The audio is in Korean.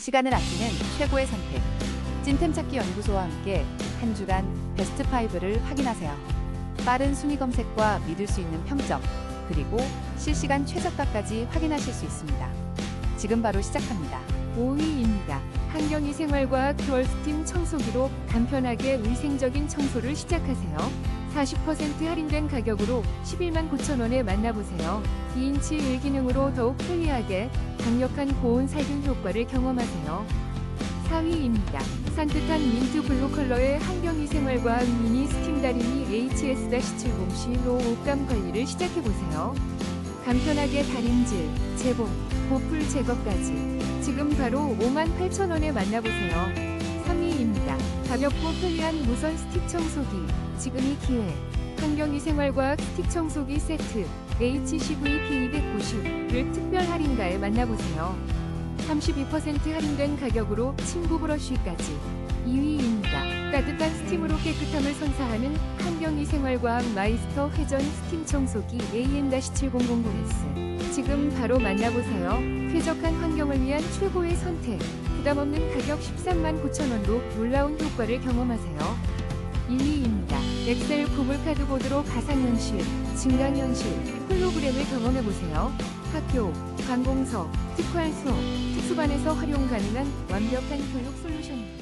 시간을 아끼는 최고의 선택. 찐템 찾기 연구소와 함께 한 주간 베스트 5를 확인하세요. 빠른 순위 검색과 믿을 수 있는 평점, 그리고 실시간 최저가까지 확인하실 수 있습니다. 지금 바로 시작합니다. 5위입니다. 환경이 생활과학 듀얼 스팀 청소기로 간편하게 위생적인 청소를 시작하세요. 40% 할인된 가격으로 11만 9천 원에 만나보세요. 2인치 일기능으로 더욱 편리하게 강력한 고온 살균 효과를 경험하세요. 4위입니다. 산뜻한 민트 블루 컬러의 환경이 생활과학 미니 스팀 다리미 HS-70C로 옷감 관리를 시작해보세요. 간편하게 다림질, 재봉, 보풀 제거까지 지금 바로 58,000원에 만나보세요. 3위입니다. 가볍고 편리한 무선 스틱 청소기. 지금이 기회. 환경위생활과학 스틱 청소기 세트 HCV P290를 특별 할인가에 만나보세요. 32% 할인된 가격으로 침구 브러쉬까지. 2위입니다. 따뜻한 스팀으로 깨끗함을 선사하는 환경위생활과학 마이스터 회전 스팀 청소기 AM-7000S. 지금 바로 만나보세요. 쾌적한 환경을 위한 최고의 선택. 부담 없는 가격 13만 9천 원도 놀라운 효과를 경험하세요. 1위입니다. 엑셀 구글 카드 보드로 가상현실, 증강현실, 홀로그램을 경험해보세요. 학교, 관공서, 특활 수업, 특수반에서 활용 가능한 완벽한 교육 솔루션입니다.